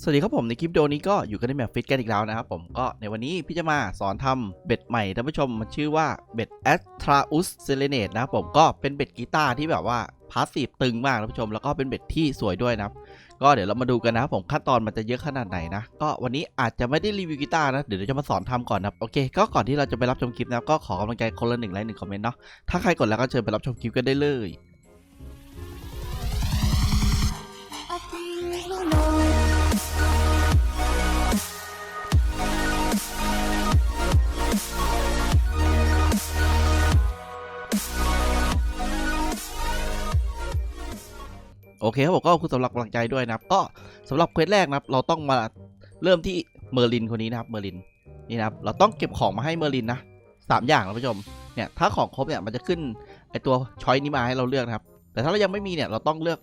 สวัสดีครับผมในคลิปวิดีโอนี้ก็อยู่กันในแมปฟิตกันอีกแล้วนะครับผมก็ในวันนี้พี่จะมาสอนทำเบ็ดใหม่ท่านผู้ชมมันชื่อว่าเบ็ด a s t r a u s s e l e n a t e นะครับผมก็เป็นเบ็ดกีตาร์ที่แบบว่าพาสซีฟตึงมากท่านผู้ชมแล้วก็เป็นเบ็ดที่สวยด้วยนะครับก็เดี๋ยวเรามาดูกันนะครับผมขั้นตอนมันจะเยอะขนาดไหนนะก็วันนี้อาจจะไม่ได้รีวิวกีตาร์นะเดี๋ยวเราจะมาสอนทำก่อนนะโอเค ก็ก่อนที่เราจะไปรับชมคลิปนะครับก็ขอกำลังใจคนละหนึ่งไลค์หนึ่งคอมเมนต์เนาะถ้าใครกดแล้วก็เชิญไปรับชมคลิปกันได้เลย โอเคครับผมก็ขอบคุณสำหรับกำลังใจด้วยนะครับ ก็สำหรับเควสแรกนะครับ เราต้องมาเริ่มที่เมอร์ลินคนนี้นะครับเมอร์ลินนี่นะครับ เราต้องเก็บของมาให้เมอร์ลินนะสามอย่างนะผู้ชมเนี่ยถ้าของครบเนี่ยมันจะขึ้นไอตัวช้อยนี้มาให้เราเลือกนะครับ แต่ถ้าเรายังไม่มีเนี่ยเราต้องเลือก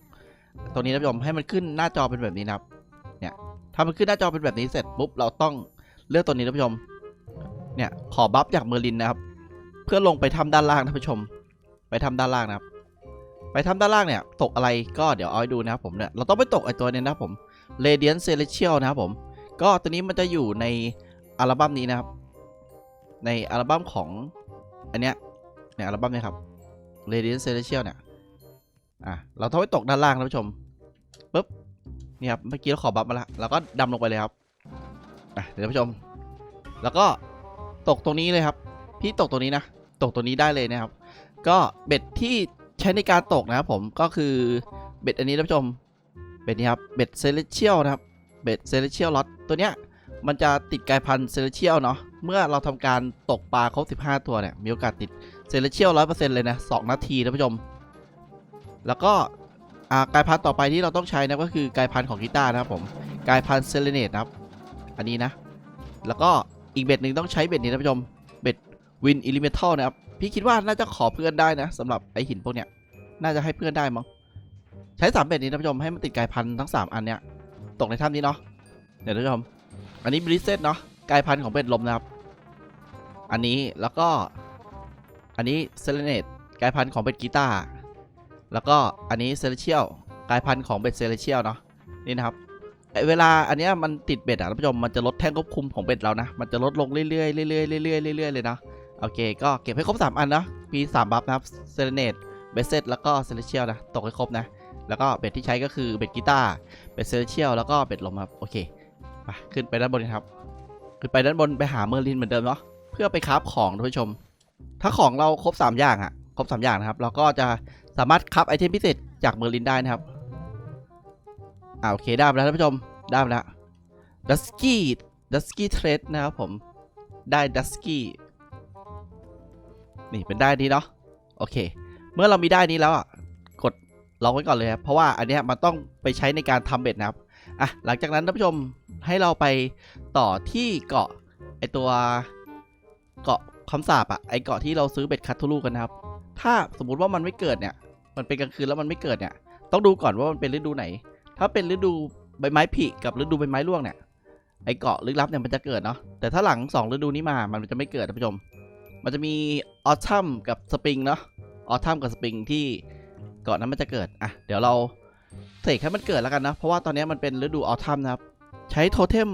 ตัวนี้นะผู้ชมให้มันขึ้นหน้าจอเป็นแบบนี้นะครับเนี่ยถ้ามันขึ้นหน้าจอเป็นแบบนี้เสร็จปุ๊บเราต้องเลือกตัวนี้นะผู้ชมเนี่ยขอบัฟจากเมอร์ลินนะครับ เพื่อลงไปทำด้านล่างนะผู้ชม ไปทำด้านล่างนะครับ ไปทำด้านล่างเนี่ยตกอะไรก็เดี๋ยวเอาให้ดูนะครับผมเนี่ยเราต้องไปตกไอตัวนี้นะครับผม Radiant Celestial นะครับผม ก็ตัวนี้มันจะอยู่ในอัลบั้มนี้นะครับ ในอัลบั้มของอันเนี้ยในอัลบั้มนี้ครับ Radiant Celestial เนี่ยอะเราต้องไปตกด้านล่างนะผู้ชมปุ๊บนี่ครับเมื่อกี้เราขอบัฟมาแล้วเราก็ดำลงไปเลยครับอะเดี๋ยวท่านผู้ชม แล้วก็ตกตรงนี้เลยครับ พี่ตกตรงนี้นะ ตกตรงนี้ได้เลยนะครับ ก็เบ็ดที่ ใช้ในการตกนะครับผมก็คือเบ็ดอันนี้ท่านผู้ชมเบ็ดนี้ครับเบ็ดเซเลเชียลนะครับเบ็ดเซเลเชียลล็อตตัวเนี้ยมันจะติดกายพันธุ์เซเลเชียลเนาะเมื่อเราทำการตกปลาครบ 15 ตัวเนี่ยมีโอกาสติดเซเลเชียลร้อยเปอร์เซ็นต์เลยนะ2นาทีท่านผู้ชม แล้วก็กายพันธุ์ต่อไปที่เราต้องใช้นะก็คือกายพันธุ์ของกีตาร์นะครับผมกายพันธุ์เซเลเนตนะครับอันนี้นะ แล้วก็อีกเบ็ดหนึ่งต้องใช้เบ็ดนี้ท่านผู้ชมเบ็ดวินอิลิเมทัลนะครับ พี่คิดว่าน่าจะขอเพื่อนได้นะสำหรับไอหินพวกเนี้ย น่าจะให้เพื่อนได้มั้งใช้สามเบ็ดนี้ท่านผู้ชมให้มันติดกายพันธุ์ทั้งสามอันเนี้ยตกในถ้ำนี้เนาะเดี๋ยวท่านผู้ชมอันนี้บริเซตเนาะกายพันธุ์ของเบ็ดลมนะครับ อันนี้แล้วก็ อันนี้เซเลเนตกายพันธุ์ของเบ็ดกีตาร์แล้วก็อันนี้เซเลเชียลกายพันธุ์ของเบ็ดเซเลเชียลเนาะนี่นะครับไอเวลาอันเนี้ยมันติดเบ็ดอะท่านผู้ชมมันจะลดแท่งควบคุมของเบ็ดเรานะ มันจะลดลงเรื่อยๆเรื่อยๆเรื่อยๆเรื่อยๆเลยนะ โอเค ก็เก็บให้ครบ 3 อันนะมี3บัฟนะครับเซเลเนตเบสเซตแล้วก็เซเลเชียลนะ ตกให้ครบนะ แล้วก็เบ็ดที่ใช้ก็คือเบ็ดกีตาร์เบ็ดเซเลเชียลแล้วก็เบ็ดลมครับ โอเคไปขึ้นไปด้านบนครับ ขึ้นไปด้านบนไปหาเมอร์ลินเหมือนเดิมเนาะ เพื่อไปคราฟของท่านผู้ชม ถ้าของเราครบ 3 อย่างอะครบ 3 อย่างนะครับ เราก็จะสามารถคราฟไอเทมพิเศษจากเมอร์ลินได้นะครับ อ่าโอเคได้แล้วท่านผู้ชม ได้แล้วดัสกี้ดัสกี้เทรดนะครับผม ได้ดัสกี้ นี่เป็นได้นี้เนาะโอเค เมื่อเรามีได้นี้แล้วอะกดลอกไว้ก่อนเลยครับเพราะว่าอันนี้มันต้องไปใช้ในการทำเบ็ดนะครับอะหลังจากนั้นท่านผู้ชมให้เราไปต่อที่เกาะไอตัวเกาะคำสาปอะไอเกาะที่เราซื้อเบ็ดคัตทูลูกันนะครับ ถ้าสมมุติว่ามันไม่เกิดเนี่ย มันเป็นกลางคืนแล้วมันไม่เกิดเนี่ย ต้องดูก่อนว่ามันเป็นฤดูไหน ถ้าเป็นฤดูใบไม้ผลิกับฤดูใบไม้ร่วงเนี่ย ไอเกาะลึกลับเนี่ยมันจะเกิดเนาะ แต่ถ้าหลังสองฤดูนี้มา มันจะไม่เกิดท่านผู้ชม มันจะมี ออทัมกับสปริงเนาะออทัมกับสปริงที่ก่อนนั้นมันจะเกิด อะ เดี๋ยวเราเสกให้มันเกิดแล้วกันนะ เพราะว่าตอนนี้มันเป็นฤดูออทัมนะครับ ใช้โทเทม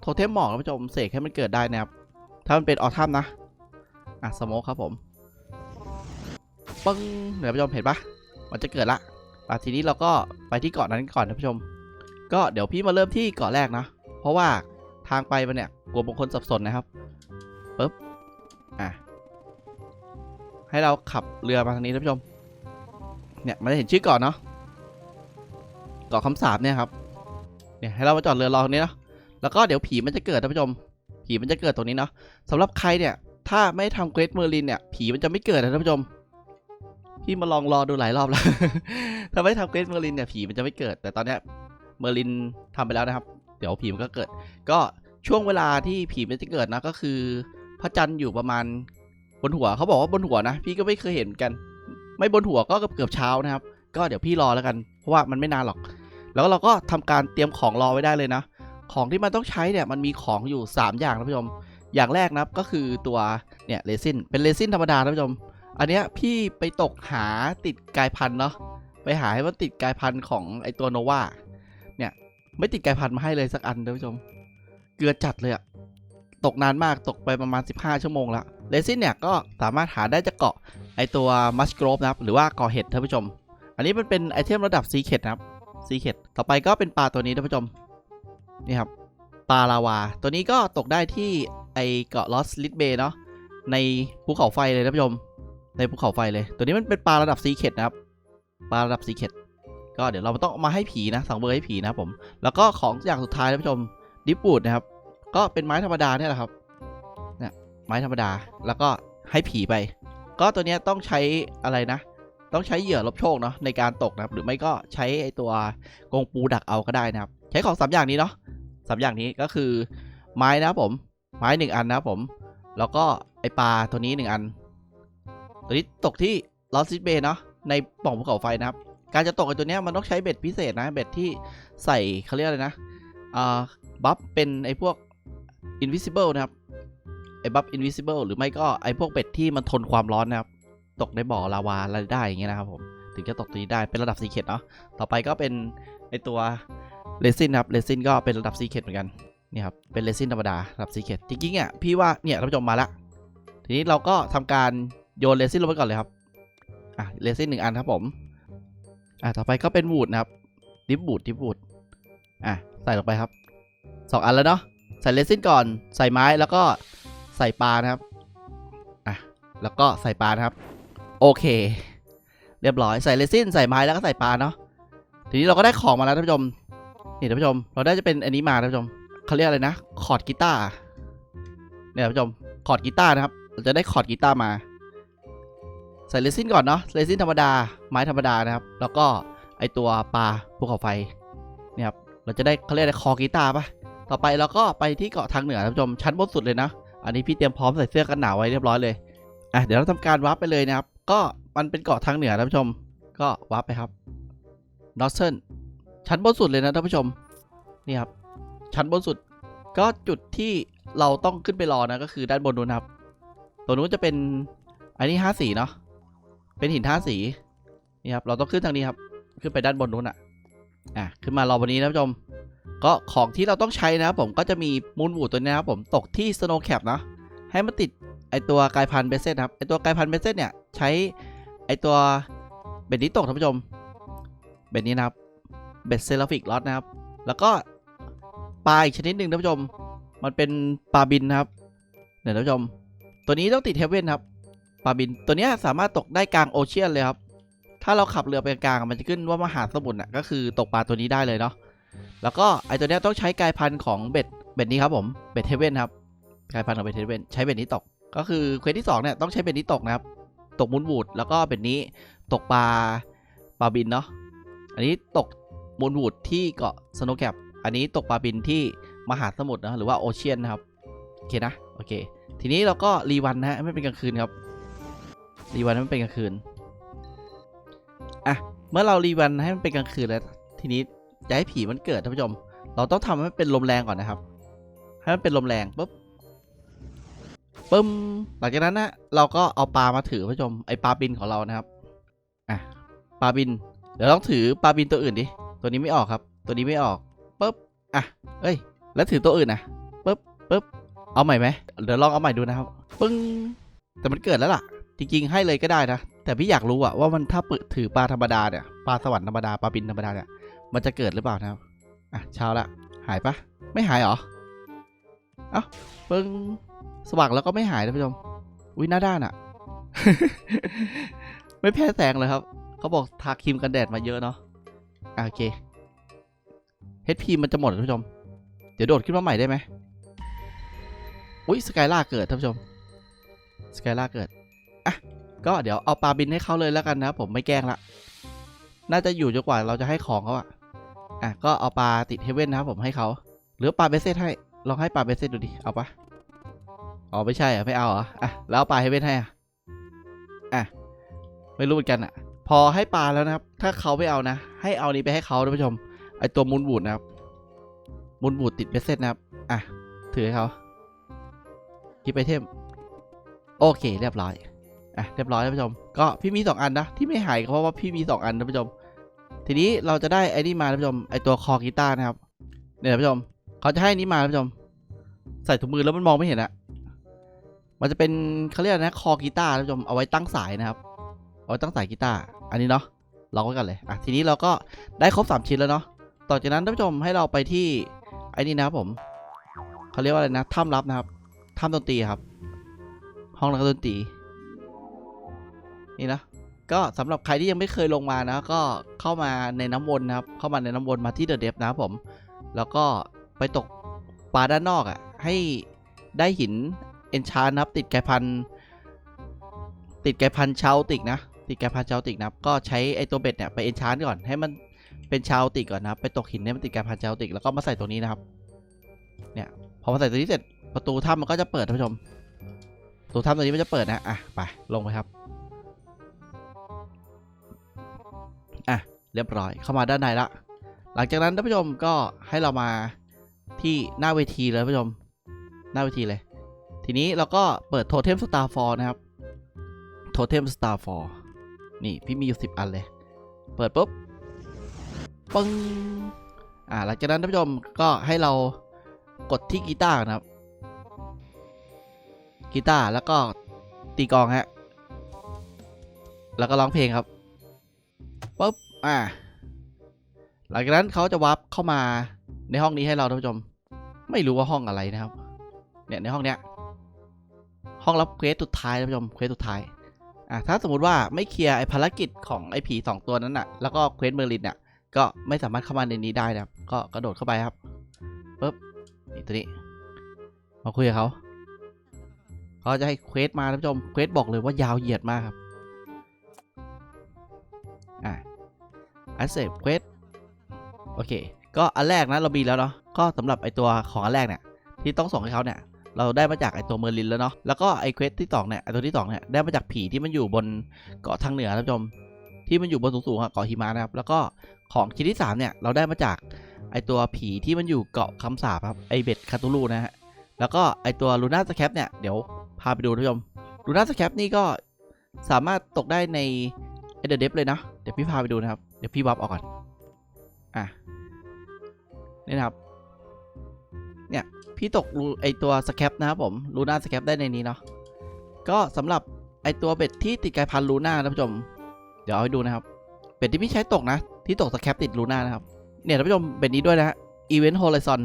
โทเทมหมอกท่านผู้ชมเสกให้มันเกิดได้นะครับ ถ้ามันเป็นออทัมนะ อะสโมคครับผมปึ้งเดี๋ยวท่านผู้ชมเห็นปะมันจะเกิดละอะทีนี้เราก็ไปที่เกาะนั้นก่อนท่านผู้ชม ก็เดี๋ยวพี่มาเริ่มที่เกาะแรกนะ เพราะว่าทางไปมันเนี่ยกลัวบางคนสับสนนะครับปึ๊บ ให้เราขับเรือมาทางนี้ท่านผู้ชม เนี่ยมันจะเห็นชื่อก่อนเนาะเกาะคำสาบเนี่ยครับ เนี่ยให้เรามาจอดเรือรอตรงนี้เนาะ แล้วก็เดี๋ยวผีมันจะเกิดท่านผู้ชม ผีมันจะเกิดตรงนี้เนาะสำหรับใครเนี่ย ถ้าไม่ทำเควสเมอร์ลินเนี่ย ผีมันจะไม่เกิดนะท่านผู้ชม พี่มาลองรอดูหลายรอบแล้ว ถ้าไม่ทำเควสเมอร์ลินเนี่ยผีมันจะไม่เกิด แต่ตอนเนี้ยเมอร์ลินทำไปแล้วนะครับ เดี๋ยวผีมันก็เกิด ก็ช่วงเวลาที่ผีมันจะเกิดนะก็คือพระจันทร์อยู่ประมาณ บนหัวเขาบอกว่าบนหัวนะ พี่ก็ไม่เคยเห็นกัน ไม่บนหัวก็เกือบเช้านะครับ ก็เดี๋ยวพี่รอแล้วกัน เพราะว่ามันไม่นานหรอก แล้วเราก็ทำการเตรียมของรอไว้ได้เลยนะ ของที่มันต้องใช้เนี่ยมันมีของอยู่ 3 อย่างนะผู้ชม อย่างแรกนะครับก็คือตัวเนี่ยเรซินเป็นเรซินธรรมดานะผู้ชม อันเนี้ยพี่ไปตกหาติดกายพันธุ์เนาะไปหาให้มันติดกายพันธุ์ของไอตัวโนวาเนี่ยไม่ติดไก่พันธุ์มาให้เลยสักอันท่านผู้ชม เกลือจัดเลยอะ ตกนานมากตกไปประมาณ 15 ชั่วโมงละเรซินเนี่ยก็สามารถหาได้จากเกาะไอตัวมัสโกรฟนะครับ หรือว่าเกาะเห็ดท่านผู้ชม อันนี้มันเป็นไอเทมระดับซีเคดนะครับซีเคดต่อไปก็เป็นปลาตัวนี้ท่านผู้ชม นี่ครับปลาลาวา ตัวนี้ก็ตกได้ที่ไอเกาะลอสลิดเบย์เนาะในภูเขาไฟเลยท่านผู้ชม ในภูเขาไฟเลย ตัวนี้มันเป็นปลาระดับซีเคดนะครับปลาระดับซีเคดก็เดี๋ยวเราต้องมาให้ผีนะสังเวยให้ผีนะผม แล้วก็ของอย่างสุดท้ายท่านผู้ชมดิปบูดนะครับ ก็เป็นไม้ธรรมดาเนี่ยแหละครับเนี่ยไม้ธรรมดาแล้วก็ให้ผีไป ก็ตัวเนี้ยต้องใช้อะไรนะ ต้องใช้เหยื่อลบโชคเนาะในการตกนะครับ หรือไม่ก็ใช้ไอตัวกงปูดักเอาก็ได้นะครับ ใช้ของสามอย่างนี้เนาะสามอย่างนี้ก็คือไม้นะครับผม ไม้หนึ่งอันนะครับผม แล้วก็ไอปลาตัวนี้หนึ่งอัน ตัวนี้ตกที่ลอสซิเบเนาะในปล่องภูเขาไฟนะครับ การจะตกไอตัวเนี้ยมันต้องใช้เบ็ดพิเศษนะเบ็ดที่ใส่เขาเรียกอะไรนะอ่าบัฟเป็นไอพวก invisible นะครับ ไอบัฟ invisible หรือไม่ก็ไอพวกเบ็ดที่มันทนความร้อนนะครับ ตกในบ่อลาวาอะไรได้อย่างเงี้ยนะครับผม ถึงจะตกตัวนี้ได้เป็นระดับซีเคดเนาะ ต่อไปก็เป็นไอตัวเรซินครับ เรซินก็เป็นระดับซีเคดเหมือนกัน นี่ครับ เป็นเรซินธรรมดาระดับซีเคดจริงๆอะพี่ว่าเนี่ยท่านผู้ชมมาละ ทีนี้เราก็ทำการโยนเรซินลงไปก่อนเลยครับ อะ เรซินหนึ่งอันครับผม อะ ต่อไปก็เป็นวูดนะครับ ดิฟวูดดิฟวูดอะ ใส่ลงไปครับสองอันแล้วเนาะ ใส่เรซินก่อน ใส่ไม้แล้วก็ใส่ปลานะครับ อะ แล้วก็ใส่ปลานะครับ โอเค เรียบร้อยใส่เรซินใส่ไม้แล้วก็ใส่ปลาเนาะ ทีนี้เราก็ได้ของมาแล้วท่านผู้ชม นี่ท่านผู้ชม เราได้จะเป็นอันนี้มาท่านผู้ชมเขาเรียกอะไรนะ คอร์ดกีตาร์ เนี่ยท่านผู้ชม คอร์ดกีตาร์นะครับ เราจะได้คอร์ดกีตาร์มา ใส่เรซินก่อนเนาะเรซินธรรมดา ไม้ธรรมดานะครับ แล้วก็ไอตัวปลาภูเขาไฟ เนี่ยครับ เราจะได้เขาเรียกอะไรคอกีตาร์ปะ ต่อไปเราก็ไปที่เกาะทางเหนือท่านผู้ชมชั้นบนสุดเลยนะ อันนี้พี่เตรียมพร้อมใส่เสื้อกันหนาวไว้เรียบร้อยเลยอะเดี๋ยวเราทำการวาร์ปไปเลยนะครับ ก็มันเป็นเกาะทางเหนือท่านผู้ชม ก็วาร์ปไปครับนอสเซนชั้นบนสุดเลยนะท่านผู้ชมนี่ครับชั้นบนสุด ก็จุดที่เราต้องขึ้นไปรอนะก็คือด้านบนนู้นครับ ตัวนู้นจะเป็นอันนี้ห้าสีเนาะเป็นหินห้าสีนี่ครับเราต้องขึ้นทางนี้ครับ ขึ้นไปด้านบนนู้นอะอะขึ้นมารอบนนี้นะท่านผู้ชม ก็ของที่เราต้องใช้นะครับผมก็จะมีมูลวูดตัวนี้นะครับผมตกที่ Snow Cap เนาะให้มันติดไอตัวกายพันเบสเซตครับไอตัวกายพันเบสเซตเนี่ยใช้ไอตัวเบ็ดนี้ตกท่านผู้ชมเบ็ดนี้นะครับเบ็ดเซราฟิกลอตนะครับ แล้วก็ปลาอีกชนิดหนึ่งท่านผู้ชม มันเป็นปลาบินนะครับเดี๋ยวท่านผู้ชม ตัวนี้ต้องติดเฮเว่นครับปลาบินตัวนี้สามารถตกได้กลางโอเชียนเลยครับถ้าเราขับเรือไปกลางมันจะขึ้นว่ามหาสมุทรน่ะก็คือตกปลาตัวนี้ได้เลยเนาะ แล้วก็ไอตัวเนี้ยต้องใช้กายพันธุ์ของเบ็ดเบ็ดนี้ครับผมเบ็ดเฮเว่นครับกายพันธุ์ของเบ็ดเฮเว่นใช้เบ็ดนี้ตก ก็คือเควสที่2เนี่ยต้องใช้เบ็ดนี้ตกนะครับ ตกมูลวูดแล้วก็เบ็ดนี้ตกปลาปลาบินเนาะอันนี้ตกมูลวูดที่เกาะสโนว์แคปอันนี้ตกปลาบินที่มหาสมุทรนะหรือว่าโอเชียนนะครับโอเคนะโอเค ทีนี้เราก็รีวันนะฮะไม่เป็นกลางคืนครับรีวันให้มันเป็นกลางคืนอะเมื่อเรารีวันให้มันเป็นกลางคืนแล้วทีนี้ จะให้ผีมันเกิดท่านผู้ชม เราต้องทำให้มันเป็นลมแรงก่อนนะครับ ให้มันเป็นลมแรงปุ๊บปึ้ม หลังจากนั้นนะเราก็เอาปลามาถือท่านผู้ชม ไอปลาบินของเรานะครับ อะ ปลาบิน เดี๋ยวต้องถือปลาบินตัวอื่นดิ ตัวนี้ไม่ออกครับ ตัวนี้ไม่ออกปุ๊บ อะ เอ้ย แล้วถือตัวอื่นนะปุ๊บปุ๊บ เอาใหม่ไหม เดี๋ยวลองเอาใหม่ดูนะครับ ปึ้ง แต่มันเกิดแล้วล่ะ จริงๆ ให้เลยก็ได้นะ แต่พี่อยากรู้อะว่ามันถ้าปึถือปลาธรรมดาเนี่ย ปลาสวรรค์ธรรมดา ปลาบินธรรมดาเนี่ย มันจะเกิดหรือเปล่านะครับ อะเช้าละหายปะไม่หายหรอ เอ้าปึ้งสว่างแล้วก็ไม่หายท่านผู้ชมอุ้ยหน้าด้านอะไม่แพ้แสงเลยครับ เขาบอกทาครีมกันแดดมาเยอะเนาะโอเค HP มันจะหมดท่านผู้ชม เดี๋ยวโดดขึ้นมาใหม่ได้ไหมอุ้ยสกายล่าเกิดท่านผู้ชมสกายล่าเกิด อะ ก็เดี๋ยวเอาปลาบินให้เขาเลยแล้วกันนะผมไม่แกล้งละ น่าจะอยู่จนกว่าเราจะให้ของเขาอะ อะก็เอาปลาติดเฮเว่นนะครับผมให้เขาหรือปลาเบสเซตให้ลองให้ปลาเบสเซตดูดิเอาปะอ๋อไม่ใช่เหรอะไม่เอาเหรออะแล้วปลาให้เว้นให้อะอะไม่รู้เหมือนกันอะ พอให้ปลาแล้วนะครับ ถ้าเขาไม่เอานะ ให้เอานี้ไปให้เขาท่านผู้ชมไอตัวมูลบูดนะครับมูลบูดติดเบสเซตนะครับอะถือให้เขากิฟไอเทมโอเค เรียบร้อยอะเรียบร้อยท่านผู้ชม ก็พี่มีสองอันนะที่ไม่หายก็เพราะว่าพี่มีสองอันท่านผู้ชม ทีนี้เราจะได้ไอ้นี่มาท่านผู้ชมไอตัวคอกีตาร์นะครับเนี่ยท่านผู้ชมเขาจะให้นี้มาท่านผู้ชม ใส่ถุงมือแล้วมันมองไม่เห็นอะมันจะเป็นเขาเรียกนะคอกีตาร์ท่านผู้ชมเอาไว้ตั้งสายนะครับ เอาไว้ตั้งสายกีตาร์อันนี้เนาะลองไว้กันเลยอะทีนี้เราก็ได้ครบสามชิ้นแล้วเนาะต่อจากนั้นท่านผู้ชมให้เราไปที่ไอ้นี่นะครับผมเขาเรียกว่าอะไรนะถ้ำลับนะครับถ้ำดนตรีครับ ห้องนักดนตรีนี่นะ ก็สำหรับใครที่ยังไม่เคยลงมานะก็เข้ามาในน้ำวนนะครับ เข้ามาในน้ำวนมาที่เดอะเดฟนะครับผม แล้วก็ไปตกปลาด้านนอกอะ่ะ ให้ได้หินเอนชานนะครับ ติดแกพัน ติดแกพันชาวติกนะ ติดแกพันชาวติกนะครับ ก็ใช้ไอตัวเบ็ดเนี่ยไปเอนชานก่อนให้มันเป็นชาวติกก่อนนะครับ ไปตกหินให้มันติดแกพันชาวติกแล้วก็มาใส่ตัวนี้นะครับ เนี่ยพอมาใส่ตัวนี้เสร็จประตูถ้ำมันก็จะเปิดท่านผู้ชม ประตูถ้ำตัวนี้มันจะเปิดนะ อะไปลงไปครับ อะเรียบร้อยเข้ามาด้านในละ หลังจากนั้นท่านผู้ชมก็ให้เรามาที่หน้าเวทีเลยท่านผู้ชม หน้าเวทีเลย ทีนี้เราก็เปิดโทเทมสตาร์ฟอร์นะครับโทเทมสตาร์ฟอร์นี่พี่มีอยู่สิบอันเลย เปิดปุ๊บปึ้งอ่าหลังจากนั้นท่านผู้ชมก็ให้เรากดที่กีตาร์นะครับกีตาร์แล้วก็ตีกองฮะแล้วก็ร้องเพลงครับ อ่า หลังจากนั้นเขาจะวาร์ปเข้ามาในห้องนี้ให้เราท่านผู้ชม ไม่รู้ว่าห้องอะไรนะครับ เนี่ยในห้องเนี้ย ห้องรับเควสสุดท้ายท่านผู้ชมเควสสุดท้าย อะถ้าสมมติว่าไม่เคลียร์ไอภารกิจของไอ้ผีสองตัวนั้นน่ะ แล้วก็เควสเมอร์ลินน่ะ ก็ไม่สามารถเข้ามาในนี้ได้นะครับ ก็กระโดดเข้าไปครับปุ๊บนี่ตัวนี้ มาคุยกับเขาเขาจะให้เควสมาท่านผู้ชม เควสบอกเลยว่ายาวเหยียดมากครับ อะ accept quest โอเค ก็อันแรกนะเรามีแล้วเนาะ ก็สำหรับไอตัวของอันแรกเนี่ยที่ต้องส่งให้เขาเนี่ยเราได้มาจากไอตัวเมอร์ลินแล้วเนาะ แล้วก็ไอเควสที่สองเนี่ยไอตัวที่สองเนี่ยได้มาจากผีที่มันอยู่บนเกาะทางเหนือท่านผู้ชมที่มันอยู่บนสูงๆอะเกาะหิมะนะครับ แล้วก็ของชิ้นที่สามเนี่ยเราได้มาจากไอตัวผีที่มันอยู่เกาะคำสาปครับไอเบ็ดคาตูลูนะฮะ แล้วก็ไอตัวลูน่าสแคปเนี่ยเดี๋ยวพาไปดูท่านผู้ชมลูน่าสแคปนี่ก็สามารถตกได้ในไอเดอะเดฟเลยนะ เดี๋ยวพี่พาไปดูนะครับ เดี๋ยวพี่วับออกก่อน อะ นี่นะครับ เนี่ย พี่ตกรูไอตัวสแคปนะครับผม ลูน่าสแคปได้ในนี้เนาะ ก็สำหรับไอตัวเบ็ดที่ติดกายพันลูน่าท่านผู้ชม เดี๋ยวเอาให้ดูนะครับ เบ็ดที่พี่ใช้ตกนะ ที่ตกสแคปติดลูน่านะครับ เนี่ยท่านผู้ชมเบ็ดนี้ด้วยนะฮะ Event Horizon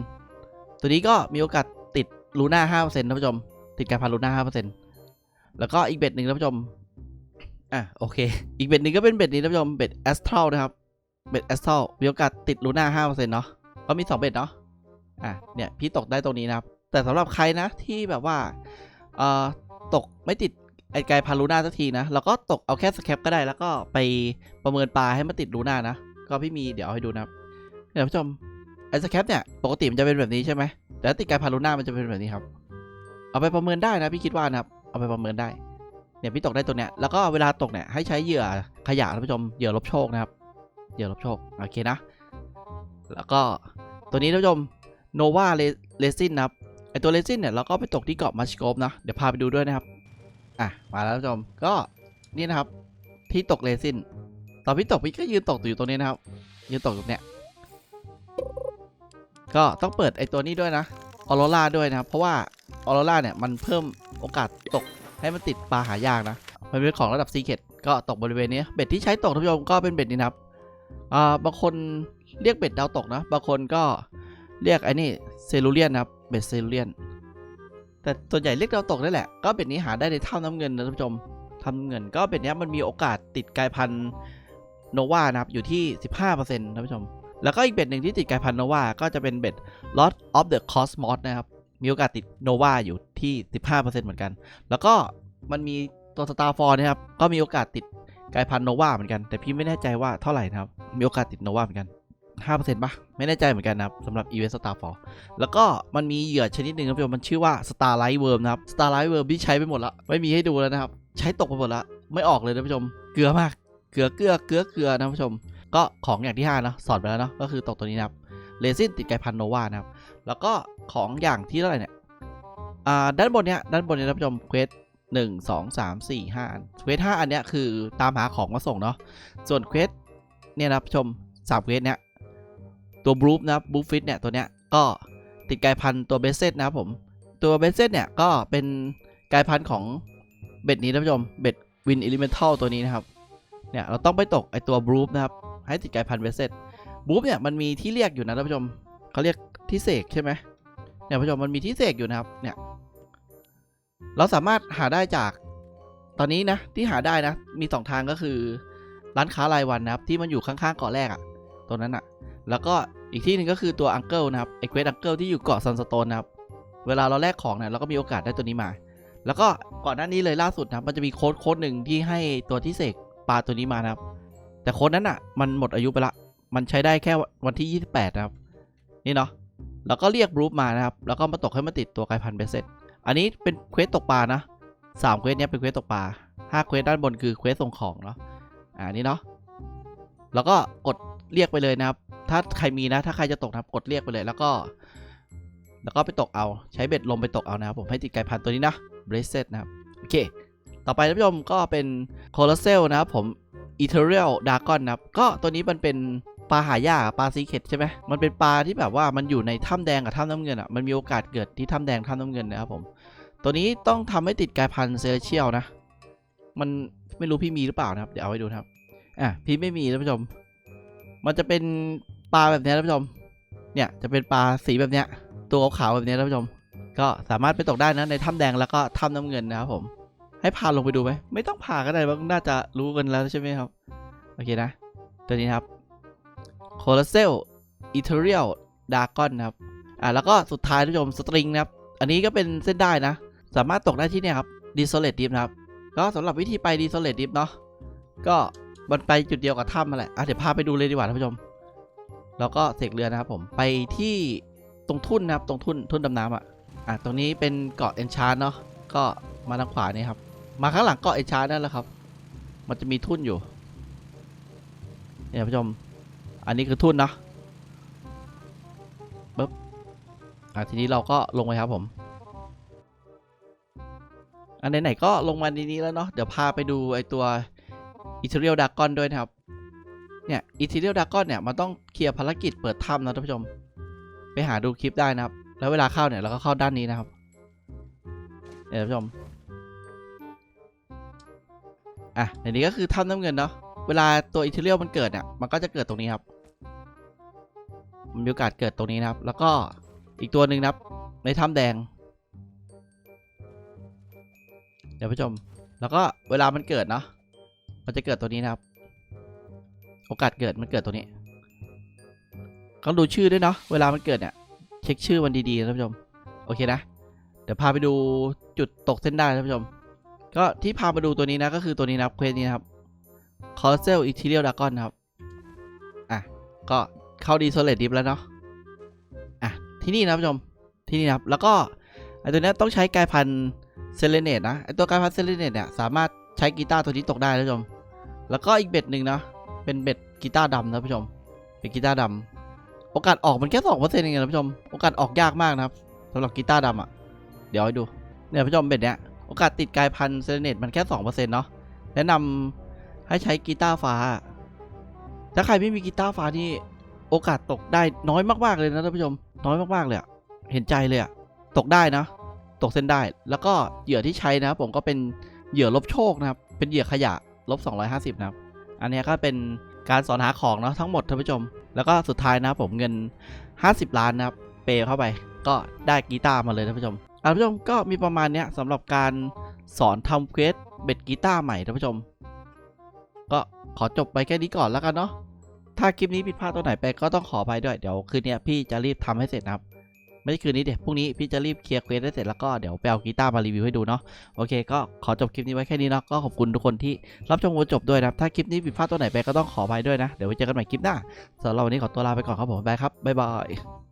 ตัวนี้ก็มีโอกาสติดลูน่าห้าเปอร์เซ็นต์ท่านผู้ชม ติดกายพันลูน่าห้าเปอร์เซ็นต์แล้วก็อีกเบ็ดหนึ่งท่านผู้ชม อะโอเค อีกเบ็ดหนึ่งก็เป็นเบ็ดนี้ท่านผู้ชมเบ็ดแอสทรัลนะครับ เบ็ดแอสทรัลมีโอกาสติดลูน่าห้าเปอร์เซ็นต์เนาะก็มีสองเบ็ดเนาะอะเนี่ยพี่ตกได้ตรงนี้นะครับ แต่สำหรับใครนะที่แบบว่าเอ่อตกไม่ติดไอไกลพันลูน่าสักทีนะเราก็ตกเอาแค่สแคปก็ได้แล้วก็ไปประเมินปลาให้มันติดลูน่านะก็พี่มีเดี๋ยวให้ดูนะครับเนี่ยท่านผู้ชมไอ้สแคปเนี่ยปกติมันจะเป็นแบบนี้ใช่ไหมแต่ติดไกลพันลูน่ามันจะเป็นแบบนี้ครับ เอาไปประเมินได้นะพี่คิดว่านะครับเอาไปประเมินได้ เนี่ยพี่ตกได้ตัวเนี้ยแล้วก็เวลาตกเนี่ยให้ใช้เหยื่อขยะท่านผู้ชมเหยื่อลบโชคนะครับเหยื่อลบโชคโอเคนะ แล้วก็ตัวนี้ท่านผู้ชมโนวาเลซินนะครับไอตัวเลซินเนี่ยเราก็ไปตกที่เกาะมาชโกปนะเดี๋ยวพาไปดูด้วยนะครับอะมาแล้วท่านผู้ชมก็นี่นะครับที่ตกเลซินตอนพี่ตกพี่ก็ยืนตกอยู่ตรงนี้นะครับยืนตกตรงเนี้ยก็ต้องเปิดไอตัวนี้ด้วยนะออโรราด้วยนะครับเพราะว่าออโรราเนี่ยมันเพิ่มโอกาสตก ให้มันติดปลาหายากนะ มันเป็นของระดับซีเคดก็ตกบริเวณนี้ เบ็ดที่ใช้ตกท่านผู้ชมก็เป็นเบ็ดนี้นะครับอ่าบางคนเรียกเบ็ดดาวตกนะ บางคนก็เรียกไอ้นี่เซลูเลียนนะครับ เบ็ดเซลูเลียน แต่ส่วนใหญ่เรียกดาวตกได้แหละ ก็เบ็ดนี้หาได้ในถ้ำน้ำเงินนะท่านผู้ชมถ้ำเงินก็เบ็ดนี้มันมีโอกาสติดกายพันธุ์โนวานะครับ อยู่ที่ 15%ท่านผู้ชม แล้วก็อีกเบ็ดหนึ่งที่ติดกายพันธุ์โนวาก็จะเป็นเบ็ด Lot of the Cosmos นะครับ มีโอกาสติดโนวาอยู่ที่ 15%เหมือนกัน แล้วก็มันมีตัว Star f o r นะครับ ก็มีโอกาสติดกลายพันธุ์โนวาเหมือนกัน แต่พี่ไม่แน่ใจว่าเท่าไหร่นะครับ มีโอกาสติดโนวาเหมือนกัน5%ปะไม่แน่ใจเหมือนกันนะครับสำหรับ Event Star f o r แล้วก็มันมีเหยื่อชนิดหนึ่งครับพี่มันชื่อว่า Starlight Worm นะครับ Starlight Worm ที่ใช้ไปหมดละ ไม่มีให้ดูแล้วนะครับ ใช้ตกไปหมดละ ไม่ออกเลยนะผู้ชม เกลือมาก เกลือเกลือเกลือเกลือนะผู้ชม ก็ของอย่างที่5เนอะสอนไปแล้วเนาะ ก็คือตกตัวนี้นะครับ เลซินติดไกพันโนวานะครับ แล้วก็ของอย่างที่เท่าไหร่เนี่ยอ่าด้านบนเนี้ยด้านบนเนี้ยท่านผู้ชมเควสหนึ่งสองสามสี่ห้าเควสห้าอันเนี้ยคือตามหาของมาส่งเนาะส่วนเควสเนี่ยนะครับผู้ชมสามเควสเนี้ยตัวบรูฟนะครับบรูฟฟิตเนี่ยตัวเนี้ยก็ติดกายพันตัวเบสเซตนะครับผมตัวเบสเซตเนี่ยก็เป็นกายพันของเบ็ดนี้ท่านผู้ชมเบ็ดวินอิลิเมนทัลตัวนี้นะครับเนี่ยเราต้องไปตกไอตัวบรูฟนะครับให้ติดกายพันเบสเซต บรูฟเนี่ยมันมีที่เรียกอยู่นะท่านผู้ชมเขาเรียกที่เสกใช่ไหมเนี่ยท่านผู้ชมมันมีที่เสกอยู่นะครับเนี่ยเราสามารถหาได้จากตอนนี้นะที่หาได้นะ มีสองทางก็คือร้านค้ารายวันนะครับ ที่มันอยู่ข้างๆเกาะแรกอะตัวนั้นอะแล้วก็อีกที่หนึ่งก็คือตัวอังเกิลนะครับไอเควสอังเกิลที่อยู่เกาะซันสโตนนะครับ เวลาเราแลกของเนี่ยเราก็มีโอกาสได้ตัวนี้มา แล้วก็ก่อนหน้านี้เลยล่าสุดนะมันจะมีโค้ดโค้ดหนึ่งที่ให้ตัวที่เสกปลาตัวนี้มานะครับ แต่โค้ดนั้นอะมันหมดอายุไปละ มันใช้ได้แค่วันที่ 28 นะครับ นี่เนาะแล้วก็เรียกบรูฟมานะครับ แล้วก็มาตกให้มาติดตัวกายพันธุ์เบสเซ็ตอันนี้เป็นเควสตกปลานะสามเควสเนี้ยเป็นเควสตกปลาห้าเควสด้านบนคือเควสส่งของเนาะอ่านี่เนาะแล้วก็กดเรียกไปเลยนะครับ ถ้าใครมีนะ ถ้าใครจะตกนะครับกดเรียกไปเลยแล้วก็ แล้วก็ไปตกเอาใช้เบ็ดลมไปตกเอานะครับผมให้ติดไก่พันตัวนี้นะ b r a c e t นะครับโอเค ต่อไปท่านผู้ชมก็เป็น c o l o s s e l นะครับผม Ethereal Dragon นะครับก็ตัวนี้มันเป็น ปลาหายากปลาซีเคทใช่ไหมมันเป็นปลาที่แบบว่ามันอยู่ในถ้ำแดงกับถ้ำน้ำเงินอะมันมีโอกาสเกิดที่ถ้ำแดงถ้ำน้ำเงินนะครับผมตัวนี้ต้องทำให้ติดกายพันธุ์เซเลเชียลนะ มันไม่รู้พี่มีหรือเปล่านะครับ เดี๋ยวเอาไว้ดูครับ อะพี่ไม่มีท่านผู้ชม มันจะเป็นปลาแบบนี้ท่านผู้ชม เนี่ยจะเป็นปลาสีแบบเนี้ย ตัวขาวแบบนี้ท่านผู้ชม ก็สามารถไปตกได้นะในถ้ำแดงแล้วก็ถ้ำน้ำเงินนะครับผม ให้พาลงไปดูไหม ไม่ต้องพาก็ได้บ้าน่าจะรู้กันแล้วใช่ไหมครับ โอเคนะ ตัวนี้นะครับ c o l o s s e l Ethereal Dragon นะครับ อะแล้วก็สุดท้ายท่านผู้ชมสตริงนะครับ อันนี้ก็เป็นเส้นได้นะ สามารถตกได้ที่เนี่ยครับ Desolate Deep นะครับ ก็สำหรับวิธีไป Desolate Deep เนาะ ก็มันไปจุดเดียวกับถ้ำมาแหละอะเดี๋ยวพาไปดูเลยดีกว่าท่านผู้ชม แล้วก็เสกเรือนะครับผม ไปที่ตรงทุ่นนะครับ ตรงทุ่นทุ่นดำน้ำอะ อะตรงนี้เป็นเกาะเอนชานเนาะ ก็มาทางขวานี่ครับ มาข้างหลังเกาะเอนชานนั่นแหละครับ มันจะมีทุ่นอยู่ เนี่ยท่านผู้ชม อันนี้คือทุ่นเนาะปึ๊บอะทีนี้เราก็ลงไปครับผม อันไหนๆก็ลงมาในนี้แล้วเนาะเดี๋ยวพาไปดูไอตัวอีเทเรียลดากอนด้วยนะครับ เนี่ยอีเทเรียลดากอนเนี่ยมันต้องเคลียร์ภารกิจเปิดถ้ำนะท่านผู้ชม ไปหาดูคลิปได้นะครับ แล้วเวลาเข้าเนี่ยเราก็เข้าด้านนี้นะครับเนี่ยท่านผู้ชมอะในนี้ก็คือถ้ำน้ำเงินเนาะเวลาตัวอีเทเรียลมันเกิดเนี่ยมันก็จะเกิดตรงนี้ครับ มันมีโอกาสเกิดตรงนี้นะครับ แล้วก็อีกตัวหนึ่งนะครับ ในถ้ำแดง เดี๋ยวผู้ชม แล้วก็เวลามันเกิดเนาะมันจะเกิดตัวนี้นะครับ โอกาสเกิดมันเกิดตัวนี้ก็ดูชื่อด้วยเนาะเวลามันเกิดเนี่ยเช็คชื่อมันดีๆนะท่านผู้ชม โอเคนะ เดี๋ยวพาไปดูจุดตกเส้นได้ท่านผู้ชม ก็ที่พามาดูตัวนี้นะก็คือตัวนี้นะครับเควสนี้นะครับ c o r s e l e t e r i a l Dragon นะครับ อะ ก็ เข้าดีโซเลตดิฟแล้วเนาะอะที่นี่นะท่านผู้ชมที่นี่นะครับ แล้วก็ไอตัวนี้ต้องใช้กายพันธุ์เซเลเนตนะไอตัวกายพันธุ์เซเลเนตเนี่ยสามารถใช้กีตาร์ตัวนี้ตกได้ท่านผู้ชม แล้วก็อีกเบ็ดหนึ่งนะเป็นเบ็ดกีตาร์ดำนะท่านผู้ชม เป็นกีตาร์ดำโอกาสออกมันแค่สองเปอร์เซ็นต์เองนะท่านผู้ชมโอกาสออกยากมากนะครับสำหรับกีตาร์ดำอะเดี๋ยวให้ดูเนี่ยท่านผู้ชมเบ็ดเนี้ยโอกาสติดกายพันธุ์เซเลเนตมันแค่สองเปอร์เซ็นต์เนาะแนะนำให้ใช้กีตาร์ฟ้า ถ้าใครไม่มีกีตาร์ฟ้านี่ โอกาสตกได้น้อยมากๆเลยนะท่านผู้ชม น้อยมากๆเลยอะเห็นใจเลยอะตกได้นะ ตกเส้นได้ แล้วก็เหยื่อที่ใช้นะผมก็เป็นเหยื่อลบโชคนะครับ เป็นเหยื่อขยะลบ250 นะครับ อันนี้ก็เป็นการสอนหาของเนาะทั้งหมดท่านผู้ชม แล้วก็สุดท้ายนะผมเงิน 50 ล้านนะครับ เปย์เข้าไป ก็ได้กีตาร์มาเลยท่านผู้ชมท่านผู้ชมก็มีประมาณเนี้ยสำหรับการสอนทำเควสเบ็ดกีตาร์ใหม่ท่านผู้ชม ก็ขอจบไปแค่นี้ก่อนแล้วกันเนาะ ถ้าคลิปนี้ผิดพลาดตัวไหนไปก็ต้องขออภัยด้วย เดี๋ยวคืนนี้พี่จะรีบทำให้เสร็จนะครับ ไม่ใช่คืนนี้เดี๋ยวพรุ่งนี้พี่จะรีบเคลียร์เควสให้เสร็จแล้วก็เดี๋ยวไปเอากีตาร์มารีวิวให้ดูเนาะ โอเคก็ขอจบคลิปนี้ไว้แค่นี้เนาะ ก็ขอบคุณทุกคนที่รับชมจนจบด้วยนะถ้าคลิปนี้ผิดพลาดตัวไหนไปก็ต้องขออภัยด้วยนะ เดี๋ยวไว้เจอกันใหม่คลิปหน้าสำหรับวันนี้ขอตัวลาไปก่อนครับผมบ๊ายบายครับ บ๊ายบาย